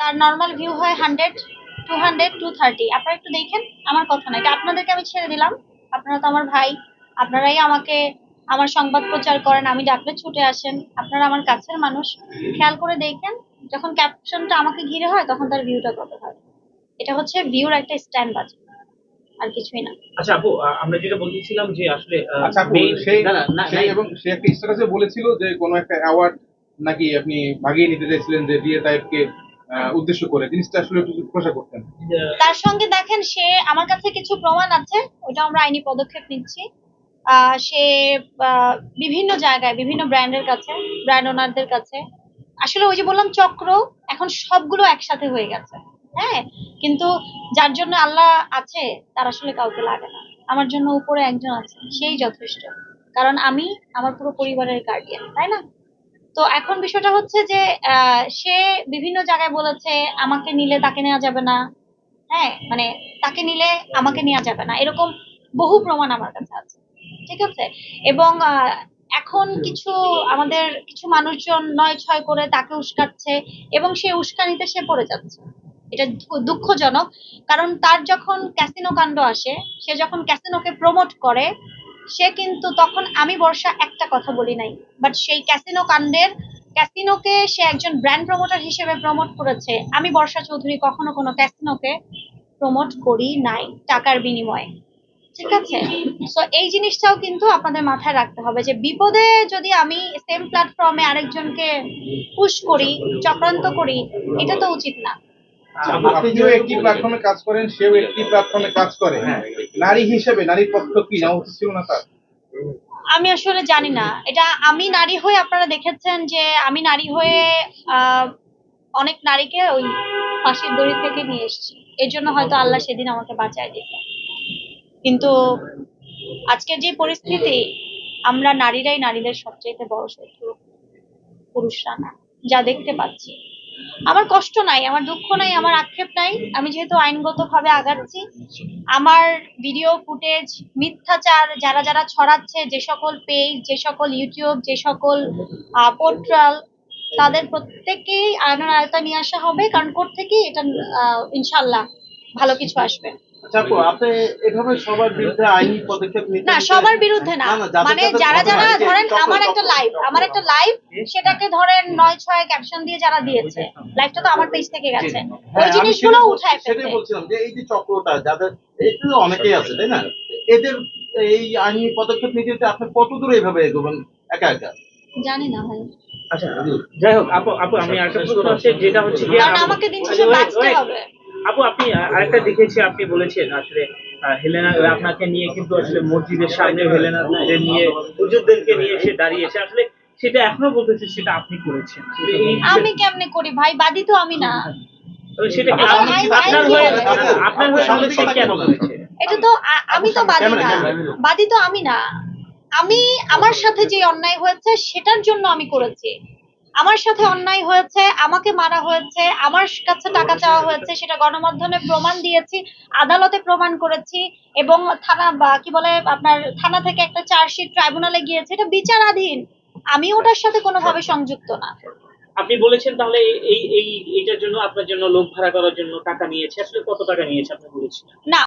তার normal view হয় hundred to hundred two thirty আপনারা একটু দেখেন আমার কথা না এটা আপনাদেরকে আমি ছেড়ে দিলাম। আপনারা তো আমার ভাই আপনারাই আমাকে আমার সংবাদ প্রচার করেন আমি ডাকলে ছুটে আসেন। আপনারা আমার কাছের মানুষ। খেয়াল করে দেখেন যখন ক্যাপশনটা আমাকে ঘিরে হয় তখন তার ভিউটা কত হয়। এটা হচ্ছে ভিউর একটা স্ট্যান্ড বাজে আর কিছুই না। আচ্ছা আপু আমরা যেটা বলতেছিলাম যে আসলে আচ্ছা আপু, সেই এবং সে একটা স্ট্যাটাসে বলেছিল যে কোনো একটা অ্যাওয়ার্ড নাকি আপনি ভাগিয়ে নিতে চাইছিলেন যে ডিএ টাইপকে উদ্দেশ্য করে, জিনিসটা আসলে একটু প্রশা করতেন তার সঙ্গে দেখেন, সে আমার কাছে কিছু প্রমাণ আছে ওটা আমরা আইনি পদক্ষেপ নিচ্ছি। সে বিভিন্ন জায়গায়, বিভিন্ন ব্র্যান্ডের কাছে, ব্র্যান্ড ওনারদের কাছে। আসলে ওই যে বললাম, চক্র এখন সবগুলো একসাথে হয়ে গেছে। হ্যাঁ? কিন্তু যার জন্য আল্লাহ আছে, তার আসলে কাউকে লাগে না। আমার জন্য উপরে একজন আছে, সেই যথেষ্ট। কারণ আমি আমার পুরো পরিবারের গার্ডিয়ান তাই না? তো এখন বিষয়টা হচ্ছে যে সে বিভিন্ন জায়গায় বলেছে, আমাকে নিলে তাকে নেওয়া যাবে না। হ্যাঁ মানে তাকে নিলে আমাকে নেওয়া যাবে না। এরকম বহু প্রমাণ আমার কাছে আছে। ঠিক আছে? এবং এখন কিছু আমাদের কিছু মানুষজন নয় ছয় করে তাকে উস্কাচ্ছে এবং সে উস্কানিতে সে পড়ে যাচ্ছে। এটা দুঃখজনক। কারণ তার যখন ক্যাসিনো কাণ্ড আসে, সে যখন ক্যাসিনোকে প্রমোট করে সে কিন্তু তখন আমি বর্ষা একটা কথা বলি নাই বাট সেই ক্যাসিনো কাণ্ডের ক্যাসিনোকে সে একজন ব্র্যান্ড প্রমোটার হিসেবে প্রমোট করেছে। আমি বর্ষা চৌধুরী কখনো কোনো ক্যাসিনোকে প্রমোট করি নাই টাকার বিনিময়ে। ঠিক আছে? সো এই জিনিসটাও কিন্তু আপনাদের মাথায় রাখতে হবে যে বিপদে যদি আমি সেম প্ল্যাটফর্মে আরেকজনকে পুশ করি, চক্রান্ত করি, এটা তো উচিত না। আপনিও একটি প্ল্যাটফর্মে কাজ করেন সেও একটি প্ল্যাটফর্মে কাজ করে। হ্যাঁ। নারী হিসেবে নারীর পক্ষ কি? উচিত ছিল না তার? আমি আসলে জানি না। এটা আমি নারী হয়ে আপনারা দেখেছেন যে আমি নারী হয়ে অনেক নারীকে ওই ফাঁসির দড়ি থেকে নিয়ে এসেছি। এর জন্য হয়তো আল্লাহ সেদিন আমাকে বাঁচায় দিয়েছে। কিন্তু আজকের যে পরিস্থিতি আমরা নারীরাই নারীদের সবচেয়ে বড় শত্রু পুরুষরা না যা দেখতে পাচ্ছি। আমার কষ্ট নাই, আমার দুঃখ নাই, আমার আক্ষেপ নাই। আমি যেহেতু আইনগতভাবে আগাচ্ছি, আমার ভিডিও ফুটেজ মিথ্যাচার, যারা যারা ছড়াচ্ছে, যে সকল পেজ যে সকল ইউটিউব যে সকল পোর্টাল তাদের প্রত্যেককেই আইনের আয়তা নিয়ে আসা হবে, কারণ কোর্ট থেকেই এটা ইনশাল্লাহ ভালো কিছু আসবে। আচ্ছা আপু আপনি এভাবে সবার বিরুদ্ধে আইনি পদক্ষেপ নিতে না সবার বিরুদ্ধে না। মানে যারা যারা ধরেন আমার একটা লাইভ আমার একটা লাইভ সেটাকে ধরেন নয় ছয় ক্যাপশন দিয়ে যারা দিয়েছে। লাইভটা তো আমার পেজ থেকে গেছে। হ্যাঁ, ওই জিনিসগুলো উঠায় ফেলতে। বলছিলাম যে এই যে চক্রটা যাদের তো অনেকেই আছে তাই না? এদের এই আইনি পদক্ষেপ নিতে আপনি কত দূর এইভাবে এগোবেন একা একা? জানি না ভাই। আচ্ছা যাই হোক আপু আপু আমি আরেকটা প্রশ্ন আছে যেটা হচ্ছে আমাকে দিন শেষে বাঁচতে হবে। আপু আপনি আরেকটা দেখেছি আপনি বলেছেন আসলে হেলেনা আপনাকে নিয়ে কিন্তু আসলে মসজিদের সামনে হেলেনা নিয়ে হুজুরদেরকে নিয়ে এসে দাঁড়িয়েছে। আসলে সেটা এখনও বলতেছে সেটা আপনি করেছেন। আমি কেমনে করি ভাই? বাদী তো আমি না। তবে সেটা কি আপনার হয়ে আপনার হয়ে সে কেন এটা তো আমি তো বাদী না। বাদী তো আমি না। আমি আমার সাথে যে অন্যায় হয়েছে সেটার জন্য আমি করেছি। আমার সাথে অন্যায় হয়েছে আমাকে মারা হয়েছে আমার কাছে টাকা চাওয়া হয়েছে সেটা গণমাধ্যমে প্রমাণ দিয়েছি আদালতে প্রমাণ করেছি এবং থানা বা কি বলে আপনার থানা থেকে একটা চার্জশিট ট্রাইব্যুনালে গিয়েছে এটা বিচারাধীন। আমি ওটার সাথে কোনোভাবে সংযুক্ত না। আপনি বলেছেন তাহলে এই এই এইটার জন্য আপনার জন্য লোক ভাড়া করার জন্য টাকা নিয়েছে আসলে কত টাকা নিয়েছে আপনি বলেছিলেন? না